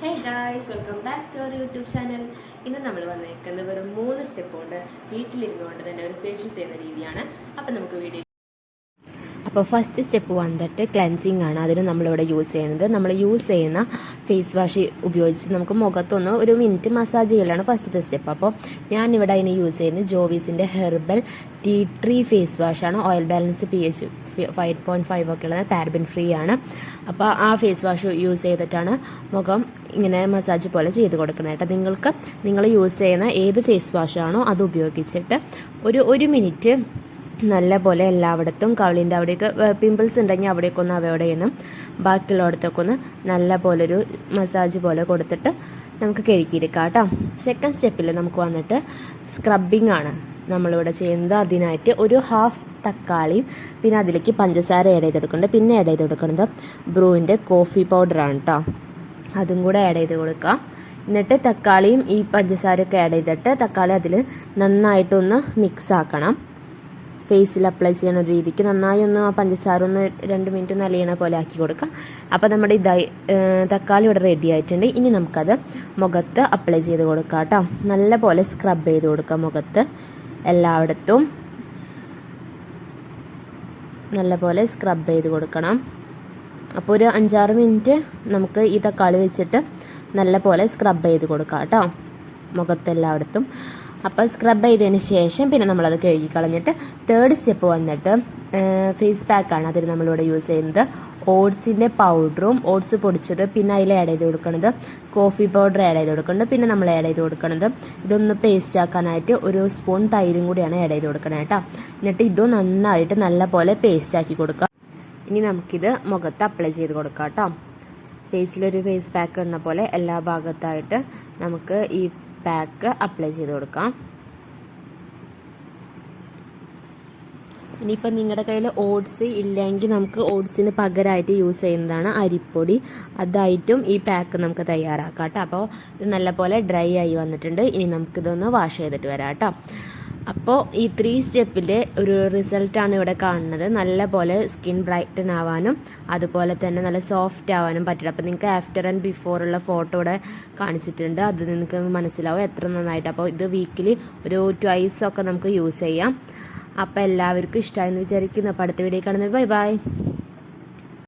Hey guys welcome back to our YouTube channel ഇന്ന് നമ്മൾ വന്നേക്കുന്നത് വെറും മൂന്ന് സ്റ്റെപ്പ് കൊണ്ട് വീട്ടിലിരുന്നുകൊണ്ട് തന്നെ ഒരു ഫേഷ്യൽ ചെയ്യുന്ന രീതിയാണ്. അപ്പം നമുക്ക് വീഡിയോ അപ്പോൾ ഫസ്റ്റ് സ്റ്റെപ്പ് വന്നിട്ട് ക്ലെൻസിങ് ആണ്. അതിന് നമ്മളിവിടെ യൂസ് ചെയ്യുന്നത്. നമ്മൾ യൂസ് ചെയ്യുന്ന ഫേസ് വാഷ് ഉപയോഗിച്ച് നമുക്ക് മുഖത്തൊന്ന് ഒരു മിനിറ്റ് മസാജ് ചെയ്യലാണ് ഫസ്റ്റത്തെ സ്റ്റെപ്പ് അപ്പോൾ ഞാനിവിടെ അതിന് യൂസ് ചെയ്യുന്നത് ജോവീസിന്റെ herbal tea tree face വാഷാണ് oil balance P H five point five ഒക്കെ ഉള്ളത് പാരബിൻ ഫ്രീ ആണ്. അപ്പോൾ ആ ഫേസ് വാഷ് യൂസ് ചെയ്തിട്ടാണ് മുഖം ഇങ്ങനെ മസാജ് പോലെ ചെയ്ത് കൊടുക്കുന്നത് കേട്ടോ. നിങ്ങൾക്ക് നിങ്ങൾ യൂസ് ചെയ്യുന്ന ഏത് ഫേസ് വാഷാണോ അത് ഉപയോഗിച്ചിട്ട് ഒരു ഒരു മിനിറ്റ് നല്ല പോലെ എല്ലായിടത്തും കവിളിന്റെ അവിടെയൊക്കെ പിമ്പിൾസ് ഉണ്ടെങ്കിൽ അവിടെയൊക്കെ ഒന്ന് അവോയ്ഡ് ചെയ്യണം. ബാക്കിയുള്ളിടത്തൊക്കെ ഒന്ന് നല്ല പോലെ ഒരു മസാജ് പോലെ കൊടുത്തിട്ട് നമുക്ക് കഴുകിയെടുക്കാം കേട്ടോ. സെക്കൻഡ് സ്റ്റെപ്പിൽ നമുക്ക് വന്നിട്ട് സ്ക്രബിംഗ് ആണ് നമ്മളിവിടെ ചെയ്യുന്നത്. അതിനായിട്ട് ഒരു ഹാഫ് തക്കാളിയും പിന്നെ അതിലേക്ക് പഞ്ചസാര ആഡ് ചെയ്ത് കൊടുക്കുന്നുണ്ട് പിന്നെ ആഡ് ചെയ്ത് കൊടുക്കുന്നത് ബ്രൂവിന്റെ കോഫി പൗഡറാണ് കേട്ടോ അതും കൂടെ ആഡ് ചെയ്ത് കൊടുക്കാം. എന്നിട്ട് തക്കാളിയും ഈ പഞ്ചസാരയൊക്കെ ആഡ് ചെയ്തിട്ട് തക്കാളി അതിൽ നന്നായിട്ടൊന്ന് മിക്സ് ആക്കണം. ഫേസിൽ അപ്ലൈ ചെയ്യുന്ന ഒരു രീതിക്ക് നന്നായി ഒന്ന് ആ പഞ്ചസാര ഒന്ന് രണ്ട് മിനിറ്റ് ഒന്ന് അലിയണ പോലെ ആക്കി കൊടുക്കാം. അപ്പോൾ നമ്മുടെ ഇതായി തക്കാളി ഇവിടെ റെഡി ആയിട്ടുണ്ട്. ഇനി നമുക്കത് മുഖത്ത് അപ്ലൈ ചെയ്ത് കൊടുക്കാം കേട്ടോ നല്ല പോലെ സ്ക്രബ് ചെയ്ത് കൊടുക്കാം മുഖത്ത്. എല്ലായിടത്തും. നല്ല പോലെ സ്ക്രബ് ചെയ്ത് കൊടുക്കണം. അപ്പോൾ ഒരു അഞ്ചാറ് മിനിറ്റ് നമുക്ക് ഈ തക്കാളി വെച്ചിട്ട് നല്ലപോലെ സ്ക്രബ് ചെയ്ത് കൊടുക്കാം കേട്ടോ. മുഖത്തെല്ലായിടത്തും. അപ്പോൾ സ്ക്രബ് ചെയ്തതിന് ശേഷം പിന്നെ നമ്മളത് കഴുകി കളഞ്ഞിട്ട് തേർഡ് സ്റ്റെപ്പ് വന്നിട്ട് ഫേസ് പാക്കാണ് അതിൽ നമ്മളിവിടെ യൂസ് ചെയ്യുന്നത്. ഓട്സിന്റെ പൗഡറും ഓട്സ് പൊടിച്ചത് പിന്നെ അതിൽ ആഡ് ചെയ്ത് കൊടുക്കുന്നത് കോഫി പൗഡർ ആഡ് ചെയ്ത് കൊടുക്കുന്നുണ്ട് പിന്നെ നമ്മൾ ആഡ് ചെയ്ത് കൊടുക്കുന്നത് ഇതൊന്ന് പേസ്റ്റ് ആക്കാനായിട്ട് ഒരു സ്പൂൺ തൈരും കൂടിയാണ് ആഡ് ചെയ്ത് കൊടുക്കുന്നത് കേട്ടോ. എന്നിട്ട് ഇതും നന്നായിട്ട് നല്ല പോലെ പേസ്റ്റ് ആക്കി കൊടുക്കുക. ഇനി നമുക്കിത് മുഖത്ത് അപ്ലൈ ചെയ്ത് കൊടുക്കാം കേട്ടോ. ഫേസിലൊരു ഫേസ് പാക്ക് ഇടുന്ന പോലെ എല്ലാ ഭാഗത്തായിട്ട് നമുക്ക് ഈ പാക്ക് അപ്ലൈ ചെയ്ത് കൊടുക്കാം. ഇനിയിപ്പോൾ നിങ്ങളുടെ കയ്യിൽ ഓട്സ് ഇല്ലെങ്കിൽ നമുക്ക് ഓട്സിന് പകരമായിട്ട് യൂസ് ചെയ്യുന്നതാണ് അരിപ്പൊടി. അതായിട്ടും ഈ പാക്ക് നമുക്ക് തയ്യാറാക്കാം കേട്ടോ. അപ്പോൾ ഇത് നല്ലപോലെ ഡ്രൈ ആയി വന്നിട്ടുണ്ട്. ഇനി നമുക്കിതൊന്ന് വാഷ് ചെയ്തിട്ട് വരാം കേട്ടോ. അപ്പോൾ ഈ ത്രീ സ്റ്റെപ്പിന്റെ ഒരു റിസൾട്ടാണ് ഇവിടെ കാണുന്നത്. നല്ല പോലെ സ്കിൻ ബ്രൈറ്റൻ ആവാനും അതുപോലെ തന്നെ നല്ല സോഫ്റ്റ് ആവാനും പറ്റില്ല അപ്പോൾ നിങ്ങൾക്ക് ആഫ്റ്റർ ആൻഡ് ബിഫോർ ഉള്ള ഫോട്ടോ ഇവിടെ കാണിച്ചിട്ടുണ്ട്. അത് നിങ്ങൾക്ക് മനസ്സിലാവും എത്ര നന്നായിട്ട്. അപ്പോൾ ഇത് വീക്കിലി ഒരു ട്വൈസ് ഒക്കെ നമുക്ക് യൂസ് ചെയ്യാം. അപ്പോൾ എല്ലാവർക്കും ഇഷ്ടമായെന്ന് വിചാരിക്കുന്നു. അപ്പോൾ അടുത്ത വീഡിയോ കാണുന്നത്. Bye bye